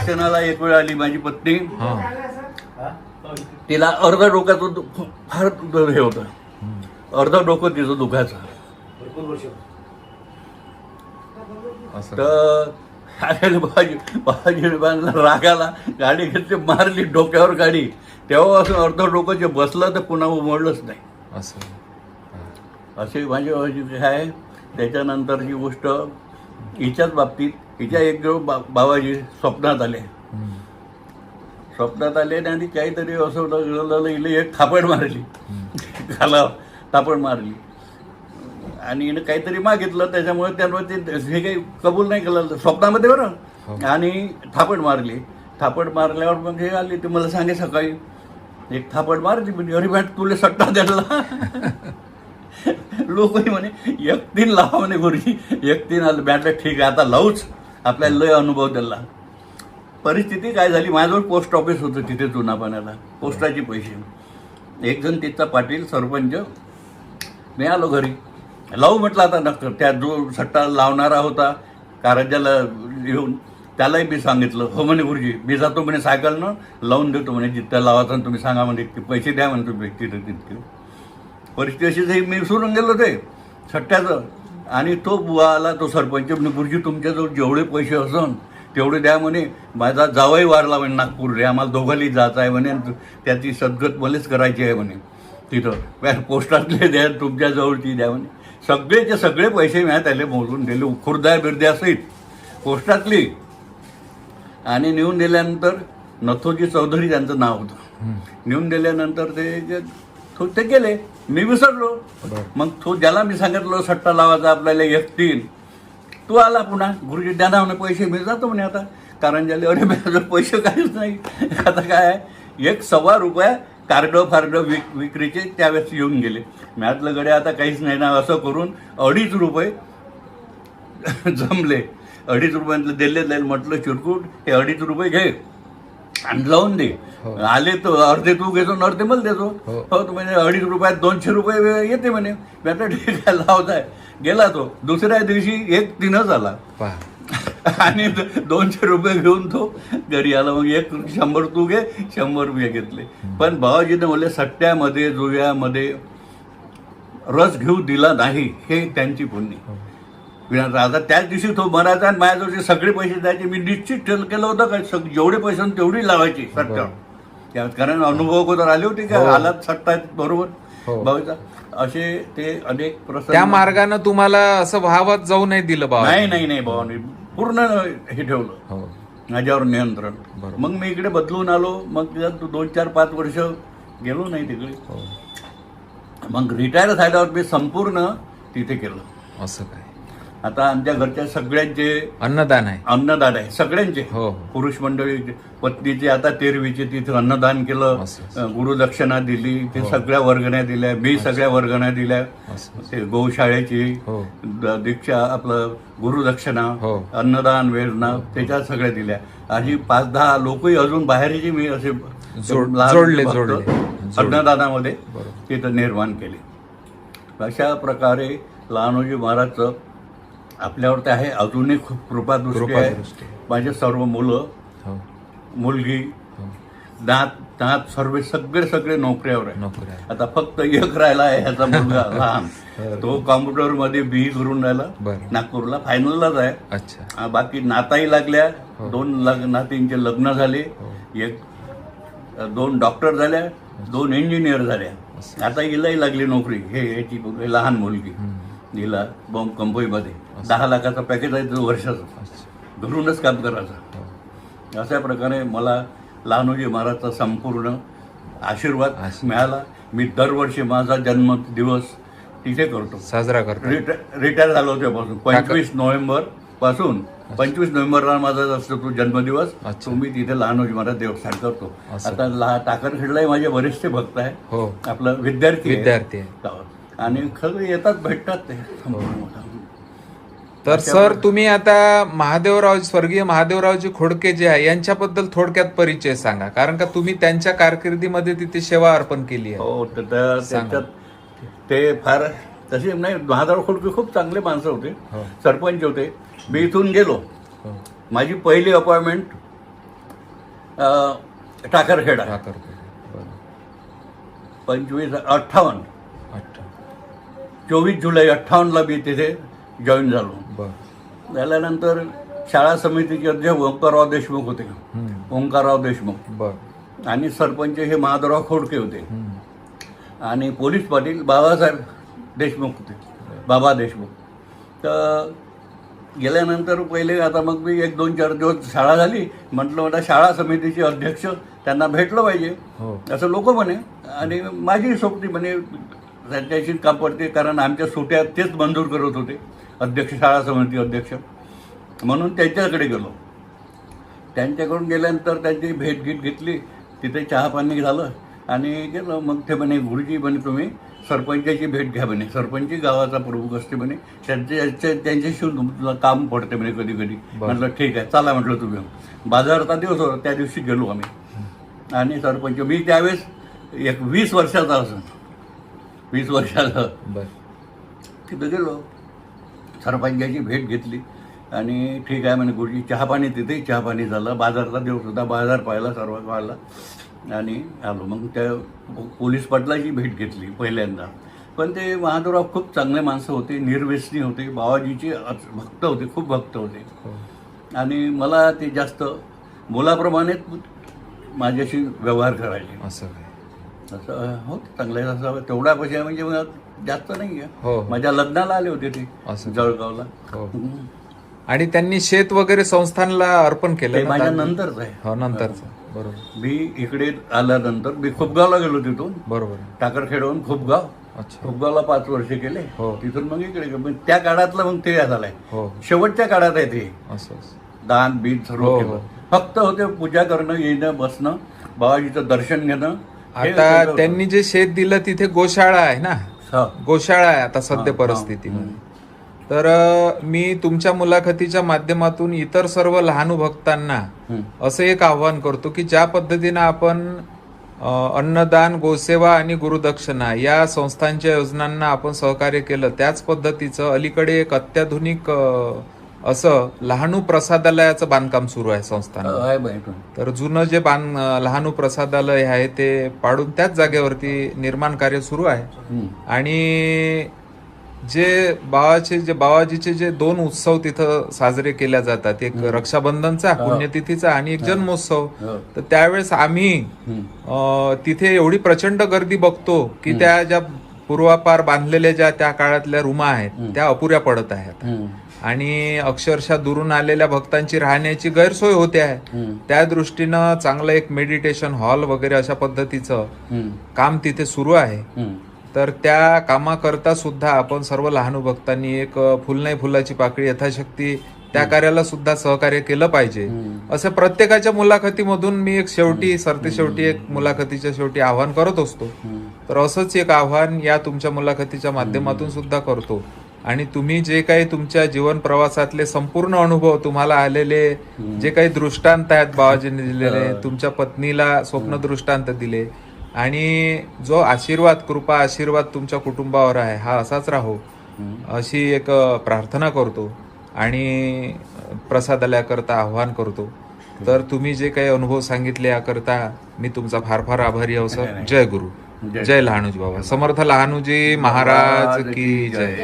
गुरुदक्षिणाला एक वेळ आली माझी पत्नी. तिला अर्ध डोक्याचं फार हे होतं. अर्ध डोकं तिचं दुखायचं. असं. तर आलेले बाजी बाजी रागाला गाडी घेतली मारली डोक्यावर गाडी. तेव्हा असं अर्ध डोकं जे बसलं तर पुन्हा उमडलंच नाही. असं. अशी माझी काय आहे. त्याच्यानंतरची गोष्ट हिच्याच बाबतीत हिच्या एक बा बाबाजी स्वप्नात आले. स्वप्नात आले आणि काहीतरी असं हिला एक थापड मारली. खाला थापड मारली. आणि हिनं काहीतरी मागितलं त्याच्यामुळे त्यामुळे ते हे काही कबूल नाही केलं. स्वप्नामध्ये हो. बरं आणि थापड मारली. थापड मारल्यावर मग हे आली ते मला सांगे सकाळी एक थापड मारली म्हणजे अरे बॅट तुला सट्टा द्यायला लोकही म्हणे एक तीन लावा म्हणे गुरुजी एक तीन आलं बॅटला ठीक आहे आता लावूच. आपल्याला लय अनुभव दिला. परिस्थिती काय झाली? माझ्याजवळ पोस्ट ऑफिस होतं तिथे जुना पाण्याला पोस्टाचे पैसे. एक जण तिथचा पाटील सरपंच मी आलो घरी. लावू म्हटलं आता नक्कर त्या जो सट्टा लावणारा होता कारंजाला येऊन त्यालाही मी सांगितलं. हो म्हणे गुरुजी मी जातो म्हणे सायकलनं लावून देतो म्हणे जिथं लावायचं आणि तुम्ही सांगा म्हणे ते पैसे द्या म्हणे तुम्ही तिथे तितके परिस्थिती अशी मी विसरून गेलो ते. सट्ट्याचं. आणि तो बुवा आला तो सरपंच म्हणे गुरुजी तुमच्याजवळ जेवढे पैसे असन तेवढे द्या म्हणे. माझा जावई वारला म्हणे नागपूर रे. आम्हाला दोघाली जायचं आहे म्हणे. आणि त्याची सद्गत मलाच करायची आहे म्हणे. तिथं. पोस्टातले द्या तुमच्या जवळची द्या म्हणे. सगळेचे सगळे पैसे मी त्याला मोजून दिले. खुर्द्या बिर्द्या सहित. पोस्टातली. आणि नेऊन दिल्यानंतर नथोजी चौधरी त्यांचं नाव होतं. नेऊन दिल्यानंतर ते तो ते गेले. मी विसरलो. मग तो ज्याला मी सांगितलं सट्टा लावायचा आपल्याला एक तीन. तू आला पुन्हा. गुरुजी द्या ना म्हणे पैसे. मी जातो म्हणे आता. कारण झाले अरे माझं पैसे काहीच नाही. आता काय एक सव्वा रुपया कार्ड फार्ड विक विक्रीचे त्यावेळेस येऊन गेले. मी आतलं गडे आता काहीच नाही ना असं करून अडीच रुपये जमले. अडीच रुपयातलं दिले जाईल म्हटलं चिरकुट हे अडीच रुपये घे. आणि लावून दे हो. आले तर अर्धे तू घेतो अर्धे मला देतो. हो. हो तर म्हणजे अडीच रुपयात दोनशे रुपये येते म्हणे. मी आता ठीक आहे. लावताय गेला तो. दुसऱ्या दिवशी एक तीनच आला आणि दोनशे रुपये घेऊन तो घरी आला. मग एक शंभर तू घे शंभर रुपये घेतले. पण बाबाजीने बोलले सट्ट्यामध्ये जुव्यामध्ये रस घेऊ दिला नाही. हे त्यांची पुण्य. विना- आता त्याच दिवशी तो मरायचा आणि माझ्याजवळचे सगळे पैसे द्यायचे. मी निश्चित ठेव केलं होतं का? सग- जेवढे पैसे होते तेवढी लावायची सट्टा त्या- कारण अनुभव अगोदर आले होते का? हो. आलात सट्टा बरोबर? हो. भाऊचा असे ते अनेक प्रसंग त्या मार्गानं तुम्हाला असं भावात जाऊ नाही दिलं बाबा. नाही नाही नाही भावानी पूर्ण हे ठेवलं. हो. माझ्यावर नियंत्रण. मग मी इकडे बदलून आलो. मग दोन चार पाच वर्ष गेलो नाही तिकडे. हो. मग रिटायर झाल्यावर मी संपूर्ण तिथे केलं. असं काय? आता आमच्या घरच्या सगळ्यांचे अन्नदान आहे. अन्नदान आहे सगळ्यांचे. हो हो. पुरुष मंडळी पत्नीचे आता तेरवीचे तिथे अन्नदान केलं. गुरुदक्षिणा दिली ते हो. सगळ्या वर्गण्या दिल्या मी सगळ्या वर्गण्या दिल्या. ते गोशाळेची हो. दीक्षा आपलं गुरुदक्षिणा. अन्नदान वेदना त्याच्या सगळ्या दिल्या. आणि पाच दहा लोकही अजून बाहेरची मी असे जोडले. अन्नदानामध्ये. तिथं निर्माण केले. अशा प्रकारे लहानोजी महाराजचं आपल्यावर ते आहे. अजूनही खूप कृपादृष्टी आहे. कृपादृष्टी. माझे सर्व मुलं हो. मुलगी हो. दात दात सर्व सगळे सगळे नोकऱ्यावर आहे. नोकरी आहे आता फक्त एक राहिला आहे ह्याचा मुलगा. लहान तो कॉम्प्युटरमध्ये बी करून राहिला. बरं. नागपूरला फायनललाच आहे. अच्छा. आ, बाकी नाताही लागल्या. हो. दोन लग नातींचे लग्न झाले. एक दोन डॉक्टर झाल्या. दोन इंजिनियर झाल्या. आता हिलाही लागली नोकरी. हे याची लहान मुलगी. हम्म. हिला बॉम्ब कंपनीमध्ये दहा लाखाचा पॅकेज आहे तो वर्षाचं घरूनच काम करायचं. हो. अशा प्रकारे मला लहानोजी महाराजचा संपूर्ण आशीर्वाद. मिळाला. मी दरवर्षी माझा जन्म दिवस तिथे करतो. साजरा करतो. रिटायर झालो होत्यापासून पंचवीस नोव्हेंबरपासून पंचवीस नोव्हेंबरला माझा असतो तो जन्मदिवस. तो मी तिथे लहानोजी महाराज देवस्थान करतो. आता लहा टाकरखेडलाही माझे बरेचसे भक्त आहे. हो. आपलं विद्यार्थी विद्यार्थी. आणि खरं येतात भेटतात ते. तर सर तुम्ही आता महादेवराव स्वर्गीय महादेवरावजी खोडके जे आहे यांच्याबद्दल थोडक्यात परिचय सांगा. कारण का तुम्ही त्यांच्या कारकिर्दीमध्ये तिथे सेवा अर्पण केली आहे. हो तर त्या- ते फार तसे नाही महादार खोडके खूप चांगले माणसं होते हो. सरपंच होते. मी इथून गेलो. हो. माझी पहिली अपॉइंटमेंट ठाकरखेडा. बरं. पंचवीस अठ्ठावन्न. चोवीस जुलै अठ्ठावन्नला मी तिथे जॉईन झालो. झाल्यानंतर शाळा समितीचे अध्यक्ष ओंकारराव देशमुख होते. ओंकारराव देशमुख. आणि सरपंच हे महादेवराव खोडके होते. आणि पोलीस पाटील बाबासाहेब देशमुख होते. बाबा देशमुख. तर गेल्यानंतर पहिले आता मग मी एक दोन चार दिवस शाळा झाली. म्हटलं मला शाळा समितीचे अध्यक्ष त्यांना भेटलं पाहिजे. हो. असं लोक म्हणे. आणि माझी सोबती म्हणे त्यांच्याशी काम पडते कारण आमच्या सुट्या तेच मंजूर करत होते. अध्यक्ष शाळा समिती अध्यक्ष. म्हणून त्यांच्याकडे गेलो. त्यांच्याकडून गेल्यानंतर त्यांची भेट गीट घेतली. तिथे चहा पाणी झालं आणि गेलो. मग ते म्हणे गुरुजी म्हणे तुम्ही सरपंचाची भेट घ्या म्हणे. सरपंच गावाचा प्रमुख असते म्हणे. त्यांचे त्यांचे- त्यांच्याशी तुला काम पडते म्हणे कधी कधी म्हटलं ठीक आहे चला म्हटलं तुम्ही. बाजाराचा दिवस होता त्या दिवशी गेलो आम्ही. आणि सरपंच मी त्यावेळेस एक वीस वर्षाचा असं वीस वर्षाचा बरं. तिथं गेलो. सरपंचाची भेट घेतली. आणि ठीक आहे म्हणे गुरुजी चहापाणी तिथेही चहापाणी झालं. बाजारचा दिवस होता बाजार पाहिला सर्व पाहिला. आणि आलो. मग त्या पोलीस पाटलाची भेट घेतली पहिल्यांदा. पण ते महादेवराव खूप चांगले माणसं होते निर्व्यसनी होते. बाबाजीचे भक्त होते खूप भक्त होते. हो. आणि मला ते जास्त मुलाप्रमाणेच माझ्याशी व्यवहार करायचे. असं हो चांगलं आहे तेवढा पैसा म्हणजे मग जास्त नाही हो, हो. आहे माझ्या लग्नाला आले होते ते असं. जळगावला. हो. हम्म. आणि त्यांनी शेत वगैरे संस्थानला अर्पण केलं ते ना माझ्या? नंतरच आहे. हो नंतरच. बरोबर. मी इकडे आल्यानंतर मी खुपगावला गेलो तिथून. बरोबर. टाकरखेडहून खुपगाव. अच्छा. खुपगावला पाच वर्ष केले. हो. तिथून मग इकडे गेलो. मग त्या काळातलं मग ते झालंय. हो. शेवटच्या काळात आहे ते. असं असं. दान बीज सर्व हो, केलं. हो. फक्त होते पूजा करणं येणं बसणं बाबाजीचं दर्शन घेणं आता. त्यांनी जे शेत दिलं तिथे गोशाळा आहे ना हा. गोशाळा आहे आता सध्या परिस्थितीमध्ये तर अं, मी तुमच्या मुलाखतीच्या माध्यमातून इतर सर्व लहानू भक्तांना हम्म. असं एक आव्हान करतो की ज्या पद्धतीनं आपण अं, अन्नदान गोसेवा आणि गुरुदक्षिणा या संस्थांच्या योजनांना आपण सहकार्य केलं त्याच पद्धतीचं अलीकडे एक अत्याधुनिक अं, असं लहानू प्रसादालयाचं बांधकाम सुरू आहे संस्थांना. तर जुनं जे बांध लहानू प्रसादालय आहे ते पाडून त्याच जागेवरती निर्माण कार्य सुरू आहे. आणि जे बाबाचे जे बाबाजीचे जे दोन उत्सव तिथं साजरे केल्या जातात एक रक्षाबंधनचा पुण्यतिथीचा आणि एक जन्मोत्सव. तर त्यावेळेस आम्ही तिथे एवढी प्रचंड गर्दी बघतो की त्या ज्या पूर्वापार बांधलेल्या ज्या त्या काळातल्या रूमा आहेत त्या अपुऱ्या पडत आहेत. आणि अक्षरशः दुरून आलेल्या भक्तांची राहण्याची गैरसोय होते आहे. त्या दृष्टीनं चांगलं एक मेडिटेशन हॉल वगैरे अशा पद्धतीचं. काम तिथे सुरू आहे. तर त्या कामाकरता सुद्धा आपण सर्व लहानू भक्तांनी एक फुल नाही फुलाची पाकळी यथाशक्ती त्या कार्याला सुद्धा सहकार्य केलं पाहिजे. असं प्रत्येकाच्या मुलाखतीमधून मी एक शेवटी सरते शेवटी एक मुलाखतीच्या शेवटी आव्हान करत असतो. तर असंच एक आव्हान या तुमच्या मुलाखतीच्या माध्यमातून सुद्धा करतो आणि तुम्ही जे काही तुमच्या जीवन प्रवासातले संपूर्ण अनुभव तुम्हाला आलेले जे काही दृष्टांत आहेत बाबाजींनी दिलेले तुमच्या पत्नीला स्वप्न दृष्टांत दिले. आणि जो आशीर्वाद कृपा आशीर्वाद तुमच्या कुटुंबावर आहे हा असाच राहो. अशी एक प्रार्थना करतो आणि प्रसादालयाकरता आव्हान करतो. तर तुम्ही जे काही अनुभव सांगितले याकरता मी तुमचा फार फार आभारी आहो सर. जय गुरु. जय लहानूजी बाबा. समर्थ लहानूजी महाराज की जय.